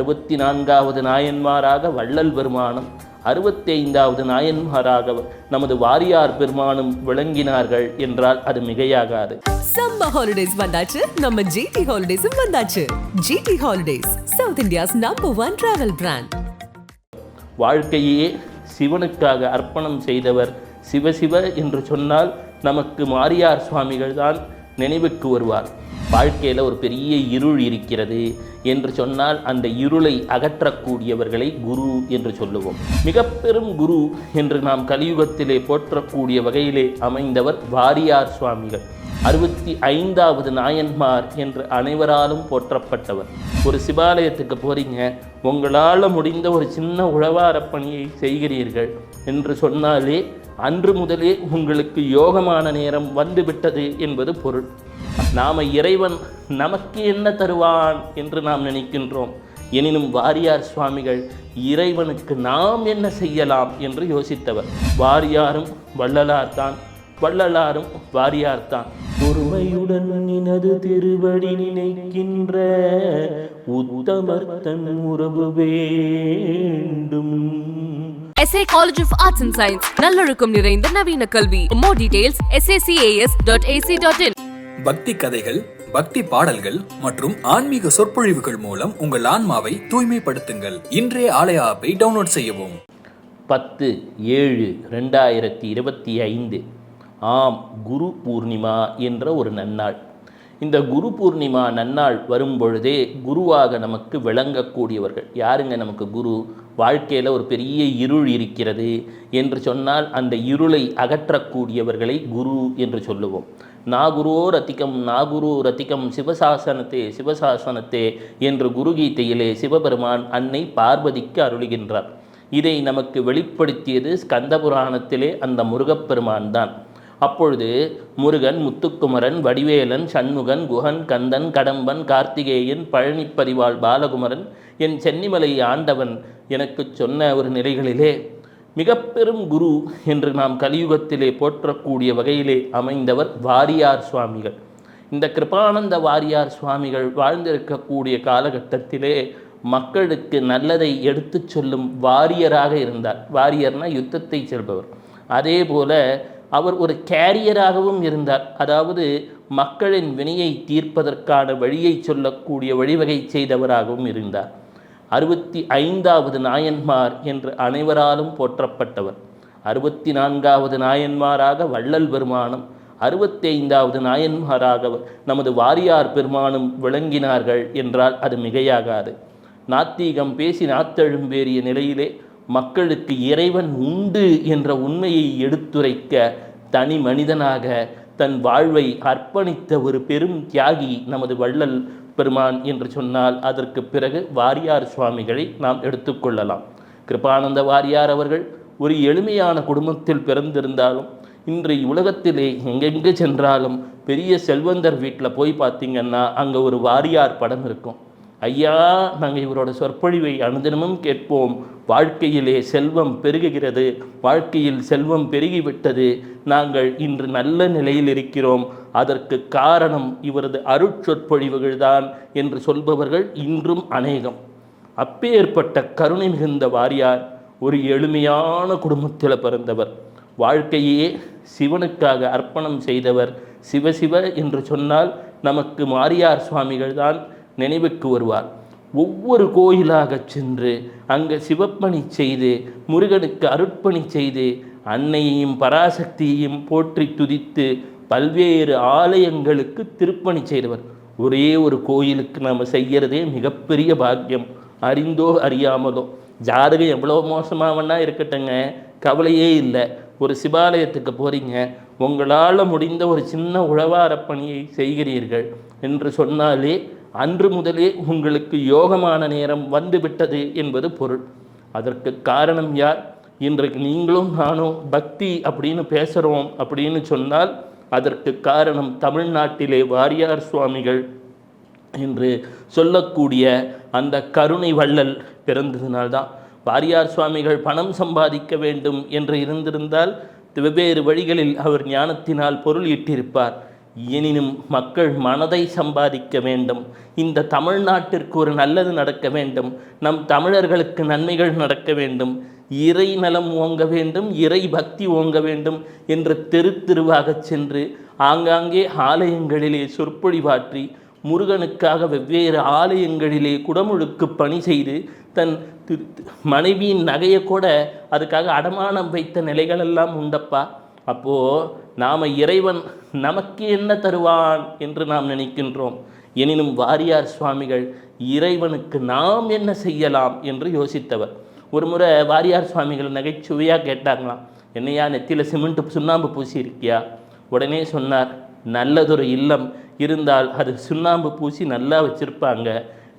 அறுபத்தி நான்காவது நாயன்மாராக வள்ளல் பெருமானும் அறுபத்தி ஐந்தாவது நாயன்மாராக நமது வாரியார் பெருமானும் விளங்கினார்கள் என்றால் அது மிகையாகாது. சம்மர் ஹாலிடேஸ் வந்தாச்சு நம்ம ஜிடி ஹாலிடேஸும் வந்தாச்சு. GT holidays south India's number one travel brand வாழ்க்கையே சிவனுக்காக அர்ப்பணம் செய்தவர் சிவசிவ என்று சொன்னால் நமக்கு மாரியார் சுவாமிகள் தான் நினைவுக்கு வருவார். வாழ்க்கையில் ஒரு பெரிய இருள் இருக்கிறது என்று சொன்னால் அந்த இருளை அகற்றக்கூடியவர்களை குரு என்று சொல்லுவோம். மிக பெரும் குரு என்று நாம் கலியுகத்திலே போற்றக்கூடிய வகையிலே அமைந்தவர் வாரியார் சுவாமிகள். அறுபத்தி ஐந்தாவது நாயன்மார் என்று அனைவராலும் போற்றப்பட்டவர். ஒரு சிவாலயத்துக்கு போறீங்க உங்களால் முடிந்த ஒரு சின்ன உழவாரப் பணியை செய்கிறீர்கள் என்று சொன்னாலே அன்று முதலே உங்களுக்கு யோகமான நேரம் வந்துவிட்டது என்பது பொருள். நாம இறைவன் நமக்கு என்ன தருவான் என்று நாம் நினைக்கின்றோம். எனினும் வாரியார் சுவாமிகள் இறைவனுக்கு நாம் என்ன செய்யலாம் என்று யோசித்தவர். வாரியாரும் வள்ளலார்தான் வள்ளலாரும் வாரியார்தான். பொறுமையுடன் நினது திருவடி நினைக்கின்ற உத்தமர் தன் உறவு வேண்டும். SA College of Arts and Science நல்லொழுக்கம் நிறைந்த நவீன கல்வி. More details sacas.ac.in பக்தி கதைகள் பக்தி பாடல்கள் மற்றும் ஆன்மீக சொற்பொழிவுகள் மூலம் உங்கள் ஆன்மாவை தூய்மைப்படுத்துங்கள். இன்றைய ஆலய ஆப்பை டவுன்லோட் செய்யவும். பத்து ஏழு ரெண்டாயிரத்தி இருபத்தி ஐந்து. ஆம் குரு பூர்ணிமா என்ற ஒரு நன்னாள். இந்த குரு பூர்ணிமா நன்னாள் வரும் பொழுதே குருவாக நமக்கு விளங்கக்கூடியவர்கள். யாருங்க நமக்கு குரு? வாழ்க்கையில் ஒரு பெரிய இருள் இருக்கிறது என்று சொன்னால் அந்த இருளை அகற்றக்கூடியவர்களை குரு என்று சொல்லுவோம். நாகுரோ ரத்திகம் நாகுரு ரத்திகம் சிவசாசனத்தே சிவசாசனத்தே என்று குருகீதையிலே சிவபெருமான் அன்னை பார்வதிக்கு அருளுகின்றார். இதை நமக்கு வெளிப்படுத்தியது ஸ்கந்தபுராணத்திலே அந்த முருகப்பெருமான் தான். அப்பொழுது முருகன் முத்துக்குமரன் வடிவேலன் சண்முகன் குகன் கந்தன் கடம்பன் கார்த்திகேயன் பழனிப்பதிவாள் பாலகுமரன் என் சென்னிமலை ஆண்டவன் எனக்கு சொன்ன ஒரு நிலைகளிலே மிக பெரும் குரு என்று நாம் கலியுகத்திலே போற்றக்கூடிய வகையிலே அமைந்தவர் வாரியார் சுவாமிகள். இந்த கிருபானந்த வாரியார் சுவாமிகள் வாழ்ந்திருக்கக்கூடிய காலகட்டத்திலே மக்களுக்கு நல்லதை எடுத்துச் சொல்லும் வாரியராக இருந்தார். வாரியர்னா யுத்தத்தை செல்பவர் அதே போல அவர் ஒரு கேரியராகவும் இருந்தார். அதாவது மக்களின் வினையை தீர்ப்பதற்கான வழியை சொல்லக்கூடிய வழிவகை செய்தவராகவும் இருந்தார். அறுபத்தி ஐந்தாவது நாயன்மார் என்று அனைவராலும் போற்றப்பட்டவர். அறுபத்தி நான்காவது நாயன்மாராக வள்ளல் பெருமானும் அறுபத்தி ஐந்தாவது நாயன்மாராக நமது வாரியார் பெருமானும் விளங்கினார்கள் என்றால் அது மிகையாகாது. நாத்தீகம் பேசி நாத்தெழும்பேறிய நிலையிலே மக்களுக்கு இறைவன் உண்டு என்ற உண்மையை எடுத்துரைக்க தனி மனிதனாக தன் வாழ்வை அர்ப்பணித்த ஒரு பெரும் தியாகி நமது வள்ளல் பெருமான் என்று சொன்னால் அதற்கு பிறகு வாரியார் சுவாமிகளை நாம் எடுத்துக்கொள்ளலாம் கிருபானந்த வாரியார் அவர்கள் ஒரு எளிமையான குடும்பத்தில் பிறந்திருந்தாலும் இன்று உலகத்திலே எங்கெங்கே சென்றாலும் பெரிய செல்வந்தர் வீட்டில் போய் பார்த்தீங்கன்னா அங்கே ஒரு வாரியார் படம் இருக்கும். ஐயா நாங்கள் இவரோட சொற்பொழிவை அனுதினமும் கேட்போம். வாழ்க்கையிலே செல்வம் பெருகுகிறது. வாழ்க்கையில் செல்வம் பெருகிவிட்டது. நாங்கள் இன்று நல்ல நிலையில் இருக்கிறோம். அதற்கு காரணம் இவரது அருட்சொற்பொழிவுகள்தான் என்று சொல்பவர்கள் இன்றும் அநேகம். அப்பேற்பட்ட கருணை மிகுந்த வாரியார் ஒரு எளிமையான குடும்பத்தில் பிறந்தவர். வாழ்க்கையே சிவனுக்காக அர்ப்பணம் செய்தவர் சிவசிவ என்று சொன்னால் நமக்கு மாரியார் சுவாமிகள் தான் நினைவுக்கு வருவார். ஒவ்வொரு கோயிலாக சென்று அங்கே சிவப்பணி செய்து முருகனுக்கு அருட்பணி செய்து அன்னையையும் பராசக்தியையும் போற்றி துதித்து பல்வேறு ஆலயங்களுக்கு திருப்பணி செய்தவர். ஒரே ஒரு கோயிலுக்கு நம்ம செய்கிறதே மிகப்பெரிய பாக்கியம். அறிந்தோ அறியாமலோ. ஜாதகம் எவ்வளோ மோசமாகவன்னா இருக்கட்டுங்க. கவலையே இல்லை. ஒரு சிவாலயத்துக்கு போகிறீங்க உங்களால் முடிந்த ஒரு சின்ன உழவார பணியை செய்கிறீர்கள் என்று சொன்னாலே அன்று முதலே உங்களுக்கு யோகமான நேரம் வந்துவிட்டது என்பது பொருள். அதற்கு காரணம் யார்? இன்றைக்கு நீங்களும் நானும் பக்தி அப்படின்னு பேசுகிறோம் அப்படின்னு சொன்னால் அதற்கு காரணம் தமிழ்நாட்டிலே வாரியார் சுவாமிகள் என்று சொல்லக்கூடிய அந்த கருணை வள்ளல் பிறந்ததினால்தான். வாரியார் சுவாமிகள் பணம் சம்பாதிக்க வேண்டும் என்று இருந்திருந்தால் வெவ்வேறு வழிகளில் அவர் ஞானத்தினால் பொருள் இட்டிருப்பார். எனினும் மக்கள் மனதை சம்பாதிக்க வேண்டும். இந்த தமிழ்நாட்டிற்கு ஒரு நல்லது நடக்க வேண்டும். நம் தமிழர்களுக்கு நன்மைகள் நடக்க வேண்டும். இறை நலம் ஓங்க வேண்டும் இறை பக்தி ஓங்க வேண்டும் என்று தெரு தெருவாகச் சென்று ஆங்காங்கே ஆலயங்களிலே சொற்பொழிவாற்றி முருகனுக்காக வெவ்வேறு ஆலயங்களிலே குடமுழுக்கு பணி செய்து தன் மனைவியின் நகையை கூட அதுக்காக அடமானம் வைத்த நிலைகளெல்லாம் உண்டப்பா? அப்போது நாம் இறைவன் நமக்கு என்ன தருவான் என்று நாம் நினைக்கின்றோம். எனினும் வாரியார் சுவாமிகள் இறைவனுக்கு நாம் என்ன செய்யலாம் என்று யோசித்தவர். ஒரு முறை வாரியார் சுவாமிகள் நகைச்சுவையாக கேட்டாங்களாம். என்னையா நெத்தியில் சிமெண்ட் சுண்ணாம்பு பூசி இருக்கியா உடனே சொன்னார் நல்லதொரு இல்லம். இருந்தால் அது சுண்ணாம்பு பூசி நல்லா வச்சிருப்பாங்க.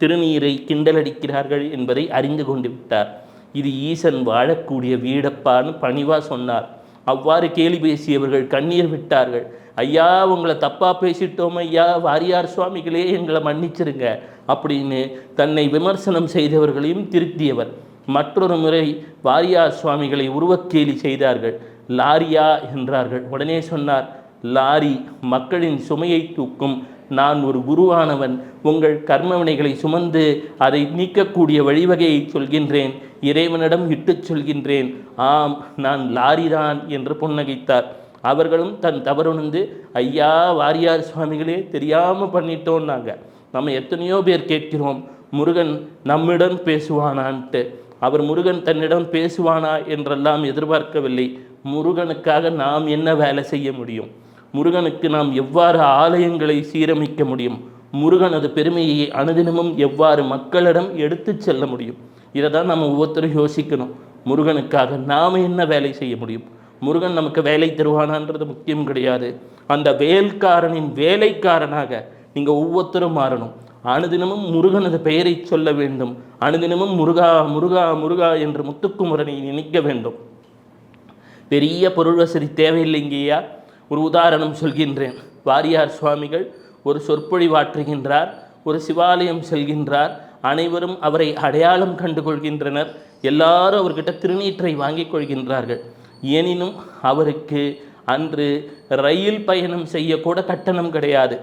திருநீரை கிண்டலடிக்கிறார்கள் என்பதை அறிந்து கொண்டு விட்டார். இது ஈசன் வாழக்கூடிய வீடப்பான்னு பணிவா சொன்னார். அவ்வாறு கேலி பேசியவர்கள் கண்ணீர் விட்டார்கள். ஐயா உங்களை தப்பாக பேசிட்டோம் ஐயா வாரியார் சுவாமிகளே எங்களை மன்னிச்சிருங்க அப்படின்னு தன்னை விமர்சனம் செய்தவர்களையும் திருத்தியவர். மற்றொரு முறை வாரியார் சுவாமிகளை உருவக்கேலி செய்தார்கள். லாரியா என்றார்கள். உடனே சொன்னார் லாரி மக்களின் சுமையை தூக்கும் நான் ஒரு குருவானவன். உங்கள் கர்மவினைகளை சுமந்து அதை நீக்கக்கூடிய வழிவகையை சொல்கின்றேன். இறைவனிடம் இட்டுச் சொல்கின்றேன். ஆம் நான் லாரிதான் என்று புன்னகைத்தார். அவர்களும் தன் தவறுணர்ந்து ஐயா வாரியார் சுவாமிகளே தெரியாமல் பண்ணிட்டோன்னாங்க நம்ம எத்தனையோ பேர் கேட்கிறோம். முருகன் நம்மிடம் பேசுவானான்ட்டு. அவர் முருகன் தன்னிடம் பேசுவானா என்றெல்லாம் எதிர்பார்க்கவில்லை. முருகனுக்காக நாம் என்ன வேலை செய்ய முடியும்? முருகனுக்கு நாம் எவ்வாறு ஆலயங்களை சீரமைக்க முடியும்? முருகனது பெருமையை அனுதினமும் எவ்வாறு மக்களிடம் எடுத்து செல்ல முடியும்? இதை தான் நம்ம ஒவ்வொருத்தரும் யோசிக்கணும். முருகனுக்காக நாம் என்ன வேலை செய்ய முடியும்? முருகன் நமக்கு வேலை தருவானான்றது முக்கியம் கிடையாது. அந்த வேல்காரனின் வேலைக்காரனாக நீங்கள் ஒவ்வொருத்தரும் மாறணும். அனுதினமும் முருகனது பெயரை சொல்ல வேண்டும். அனுதினமும் முருகா முருகா முருகா என்று முத்துக்குமுரனை நினைக்க வேண்டும். பெரிய பொருள் வசதி தேவையில்லைங்கய்யா ஒரு உதாரணம் சொல்கின்றேன். வாரியார் சுவாமிகள் ஒரு சொற்பொழிவாற்றுகின்றார் ஒரு சிவாலயம் செல்கின்றார் அனைவரும் அவரை அடையாளம் கண்டு கொள்கின்றனர் எல்லாரும் அவர்கிட்ட திருநீற்றை வாங்கிக் கொள்கின்றார்கள். எனினும் அவருக்கு அன்று ரயில் பயணம் செய்யக்கூட கட்டணம் கிடையாது.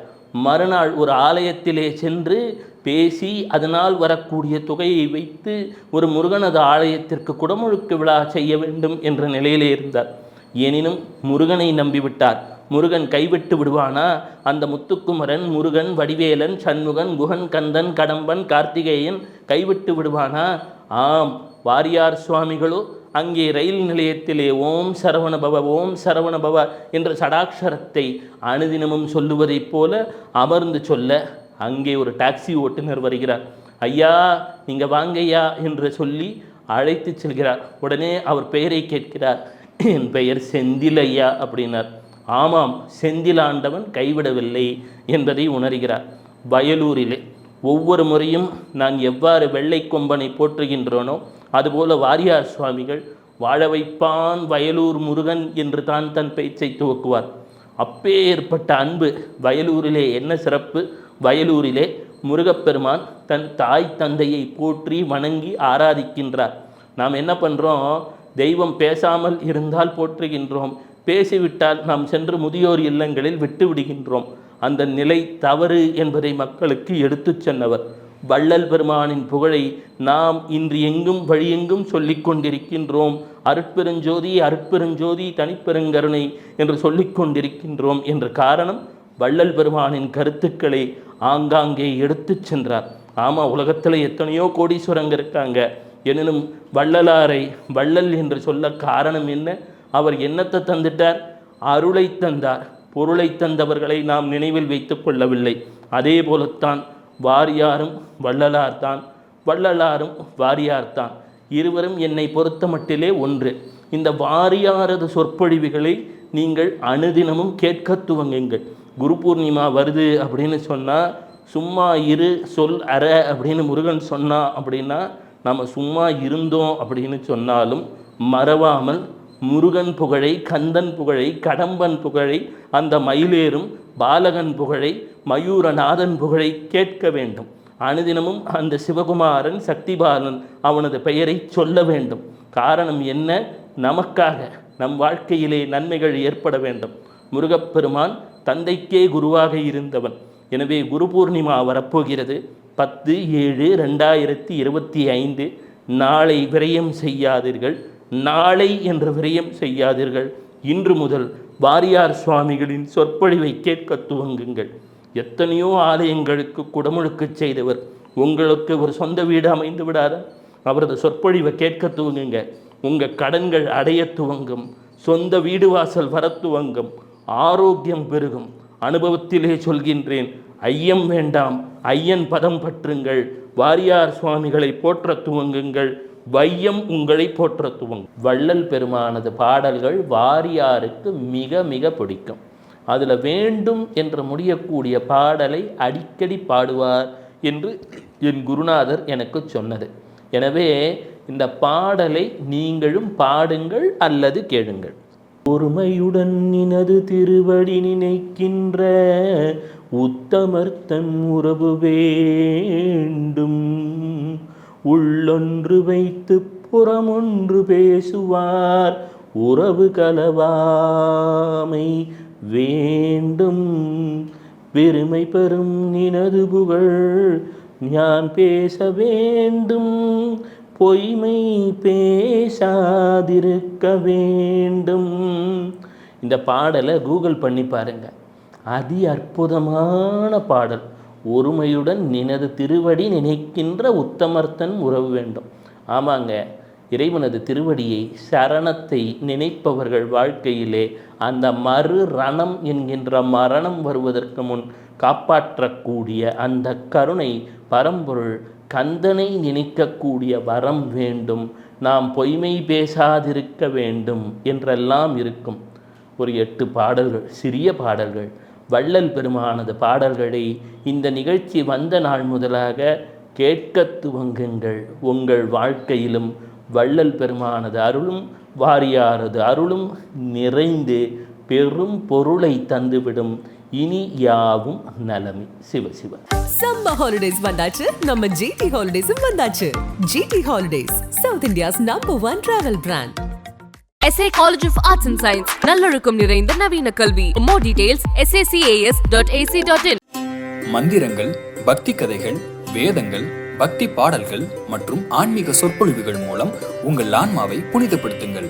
மறுநாள் ஒரு ஆலயத்திலே சென்று பேசி அதனால் வரக்கூடிய தொகையை வைத்து ஒரு முருகனது ஆலயத்திற்கு குடமுழுக்கு விழா செய்ய வேண்டும் என்ற நிலையிலே இருந்தார். எனினும் முருகனை நம்பிவிட்டார். முருகன் கைவிட்டு விடுவானா? அந்த முத்துக்குமரன் முருகன் வடிவேலன் சண்முகன் குகன் கந்தன் கடம்பன் கார்த்திகேயன் கைவிட்டு விடுவானா? ஆம். வாரியார் சுவாமிகளோ அங்கே ரயில் நிலையத்திலே ஓம் சரவண பவ ஓம் சரவண பவ என்ற சடாட்சரத்தை அனுதினமும் சொல்லுவதைப் போல அமர்ந்து சொல்ல அங்கே ஒரு டாக்ஸி ஓட்டுநர் வருகிறார். ஐயா நீங்கள் வாங்கய்யா என்று சொல்லி அழைத்து செல்கிறார். உடனே அவர் பெயரை கேட்கிறார். என் பெயர் செந்தில் ஐயா அப்படின்னார். ஆமாம் செந்திலாண்டவன் கைவிடவில்லை என்பதை உணர்கிறார். வயலூரிலே ஒவ்வொரு முறையும் நான் எவ்வாறு வெள்ளை கொம்பனை போற்றுகின்றோனோ அதுபோல வாரியார் சுவாமிகள் வாழ வைப்பான் வயலூர் முருகன் என்று தான் தன் பேச்சை துவக்குவார். அப்பேற்பட்ட அன்பு வயலூரிலே என்ன சிறப்பு? வயலூரிலே முருகப்பெருமான் தன் தாய் தந்தையை போற்றி வணங்கி ஆராதிக்கின்றார். நாம் என்ன பண்ணுறோம் தெய்வம் பேசாமல் இருந்தால் போற்றுகின்றோம். பேசிவிட்டால் நாம் சென்று முதியோர் இல்லங்களில் விட்டு விடுகின்றோம் அந்த நிலை தவறு என்பதை மக்களுக்கு எடுத்துச் சொன்னவர். வள்ளல் பெருமானின் புகழை நாம் இன்று எங்கும் வழியெங்கும் சொல்லிக் கொண்டிருக்கின்றோம். அருட்பெருஞ்சோதி அருட்பெருஞ்சோதி தனிப்பெருங்கருணை என்று சொல்லிக் கொண்டிருக்கின்றோம் என்ற காரணம் வள்ளல் பெருமானின் கருத்துக்களை ஆங்காங்கே எடுத்துச் சென்றார். ஆமாம் உலகத்தில் எத்தனையோ கோடீஸ்வரங்க இருக்காங்க. எனினும் வள்ளலாரை வள்ளல் என்று சொல்ல காரணம் என்ன? அவர் என்னத்தை தந்துட்டார்? அருளை தந்தார். பொருளை தந்தவர்களை நாம் நினைவில் வைத்துக் கொள்ளவில்லை. அதே போலத்தான் வாரியாரும் வள்ளலார்தான். வள்ளலாரும் வாரியார்தான். இருவரும் என்னை பொறுத்த மட்டிலே ஒன்று. இந்த வாரியாரது சொற்பொழிவுகளை நீங்கள் அனுதினமும் கேட்க துவங்குங்கள். குரு பூர்ணிமா வருது அப்படின்னு சொன்னால் சும்மா இரு சொல் அற அப்படின்னு முருகன் சொன்னா அப்படின்னா நம்ம சும்மா இருந்தோம் அப்படின்னு சொன்னாலும் மறவாமல் முருகன் புகழை கந்தன் புகழை கடம்பன் புகழை அந்த மயிலேறும் பாலகன் புகழை மயூரநாதன் புகழை கேட்க வேண்டும். அனுதினமும் அந்த சிவகுமாரன் சக்திபாலன் அவனது பெயரை சொல்ல வேண்டும். காரணம் என்ன? நமக்காக நம் வாழ்க்கையிலே நன்மைகள் ஏற்பட வேண்டும். முருகப்பெருமான் தந்தைக்கே குருவாக இருந்தவன். எனவே குரு பூர்ணிமா வரப்போகிறது. பத்து ஏழு ரெண்டாயிரத்தி இருபத்தி ஐந்து. நாளை விரயம் செய்யாதீர்கள். நாளை என்ற விரயம் செய்யாதீர்கள். இன்று முதல் வாரியார் சுவாமிகளின் சொற்பொழிவை கேட்க துவங்குங்கள். எத்தனையோ ஆலயங்களுக்கு குடமுழுக்கு செய்தவர். உங்களுக்கு ஒரு சொந்த வீடு அமைந்து விடாதா அவரது சொற்பொழிவை கேட்க துவங்குங்க. உங்கள் கடன்கள் அடைய துவங்கும். சொந்த வீடு வாசல் வர துவங்கும். ஆரோக்கியம் பெருகும். அனுபவத்திலே சொல்கின்றேன். ஐயம் வேண்டாம் ஐயன் பதம் பற்றுங்கள் வாரியார் சுவாமிகளை போற்ற துவங்குங்கள் வையம் உங்களை போற்ற துவங்கும். வள்ளல் பெருமானது பாடல்கள் வாரியாருக்கு மிக மிக பிடிக்கும். அதில் வேண்டும் என்று முடியக்கூடிய பாடலை அடிக்கடி பாடுவார் என்று என் குருநாதர் எனக்கு சொன்னது. எனவே இந்த பாடலை நீங்களும் பாடுங்கள் அல்லது கேளுங்கள். பொறுமையுடன் நினது திருவடி நினைக்கின்ற உத்தமர்த்தன் உறவு வேண்டும். உள்ளொன்று வைத்து புறமொன்று பேசுவார் உறவு கலவாமை வேண்டும். பெருமை பெறும் நினது புகழ் ஞான் பேச வேண்டும். பொய்மை பேசாதிருக்க வேண்டும். இந்த பாடலை கூகுள் பண்ணி பாருங்க. அதி அற்புதமான பாடல். ஒருமையுடன் நினது திருவடி நினைக்கின்ற உத்தமர்த்தன் உறவு வேண்டும். ஆமாங்க இறைவனது திருவடியை சரணத்தை நினைப்பவர்கள் வாழ்க்கையிலே அந்த மறு ரணம் என்கின்ற மரணம் வருவதற்கு முன் காப்பாற்றக்கூடிய அந்த கருணை பரம்பொருள் கந்தனை நினைக்கக்கூடிய வரம் வேண்டும். நாம் பொய்மை பேசாதிருக்க வேண்டும் என்றெல்லாம் இருக்கும். ஒரு எட்டு பாடல்கள் சிறிய பாடல்கள். வள்ளல் பெருமானது பாடல்களை இந்த நிகழ்ச்சி வந்த நாள் முதலாக கேட்க துவங்குங்கள். உங்கள் வாழ்க்கையிலும் வள்ளல் பெருமானது அருளும் வாரியாரது அருளும் நிறைந்து பெரும் பொருளை தந்துவிடும். இனி யாவும் நலமே. சிவ சிவ. சம்மர் ஹாலிடேஸ் வந்தாச்சு. நம்ம ஜிடி ஹாலிடேஸும் வந்தாச்சு. GT holidays south India's number one travel brand SA College of Arts and Science நல்லொழுக்கம் நிறைந்த நவீன கல்வி. More details sacas.ac.in மந்திரங்கள் பக்தி கதைகள் வேதங்கள் பக்தி பாடல்கள் மற்றும் ஆன்மீக சொற்பொழிவுகள் மூலம் உங்கள் ஆன்மாவை புனிதப்படுத்துங்கள்.